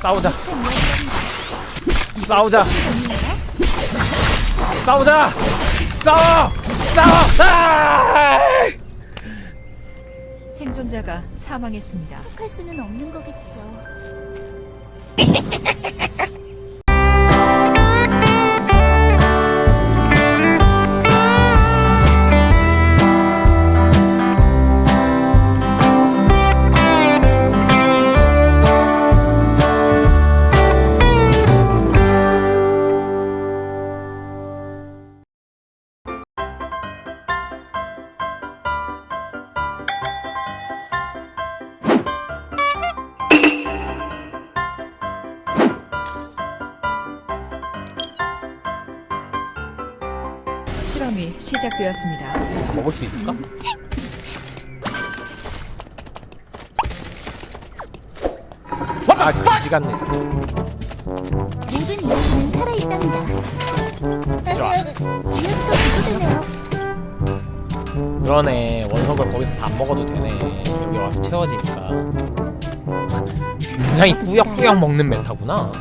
싸우자 싸우자 싸우자 싸워 싸워 아! 생존자가 사망했습니다. 할 수는 없는 거겠죠. 실험이 시작되었습니다. 먹을 수 있을까? 아 그지 같네 진짜. 모든 이야기는 살아있답니다. 좋아. 이야기가 계속되네요. 그러네 원석을 거기서 다 안 먹어도 되네 여기 와서 채워지니까 굉장히 꾸역꾸역 먹는 메타구나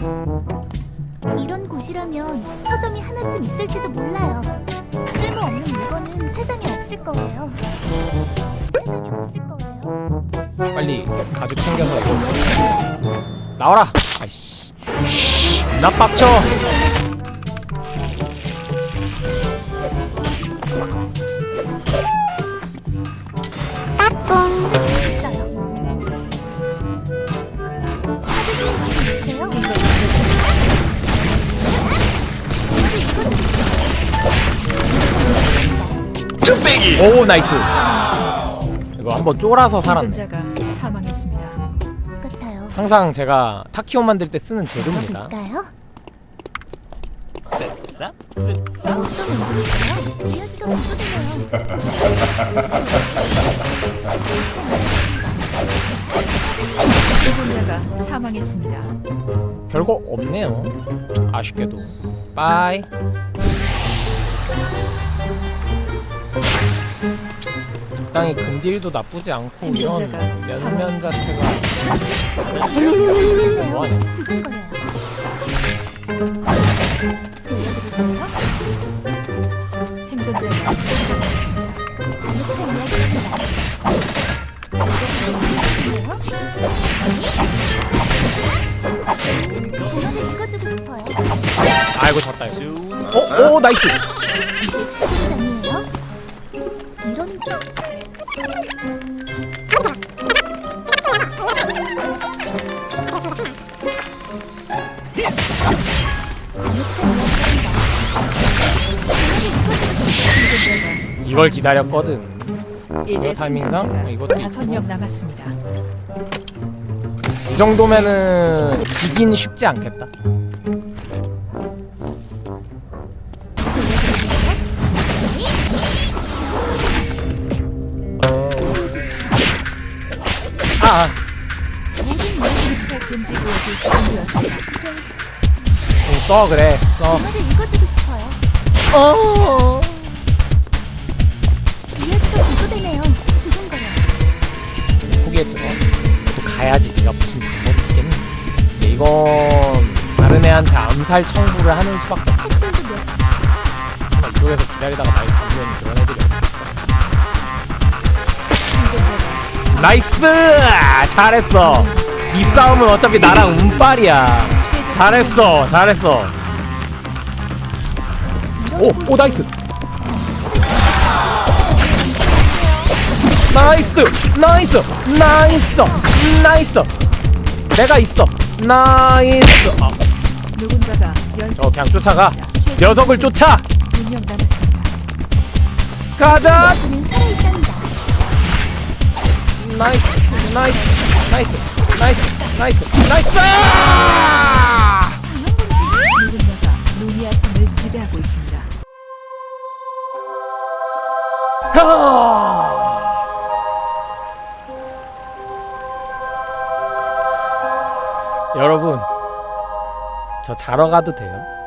이런 곳이라면 서점이 하나쯤 있을지도 몰라요. 쓸모없는 물건은 세상에 없을 거예요. 세상에 없을 거예요. 빨리 가죽 챙겨서 나와라 아이씨 나 빡쳐 오 나이스 이거 한번 쫄아서 살았네 생존자가 사망했습니다. 같아요. 항상 제가 타키오 만들 때 쓰는 재료입니다 볼까요? 쓱싹 쓱싹 어떤 의미일까요? 이야기가 계속되네요. 생존자가 사망했습니다. 별거 없네요 아쉽게도 빠이 적당히 근딜도 나쁘지 않고 이런 면면 자체가 계속되네요. 뭐하냐 두근거려요. 들려드릴까요? 생존자가 사망했습니다. 잘못한 이야기입니다. 공연을 읽어주고 싶어요. 아이고 졌다 이거 어? 오 나이스 이제 최종장이에요. 이런 이걸 기다렸거든 이제 타이밍상? 이것도 다섯 있고. 명 남았습니다. 이 정도면은 지긴 쉽지 않겠다 아, 아 모든 금지 구역이. 응, 써 그래 써 공연을 읽어주고 싶어요. 어. 이야기가 고조되네요. 두근거려요. 포기했죠 또 가야지 네가 무슨 방법이 있겠니 근데 이건 다른 애한테 암살 청구를 하는 수밖에 없어 책들도 몇 정말 이쪽에서 기다리다가 많이 잡는 그런 애들이 없어 나이스! 잘했어. 이 싸움은 어차피 나랑 운빨이야. 잘했어 잘했어. 오 오 나이스. 나이스 나이스 나이스 나이스. 내가 있어. 나이스. 아, 누군가가 어 그냥 쫓아가. 녀석을 쫓아. 두명 남았습니다. 가자. 나이스 나이스 나이스 나이스 나이스 나이스 누군가가 있습니다. 하! 여러분 저 자러 가도 돼요?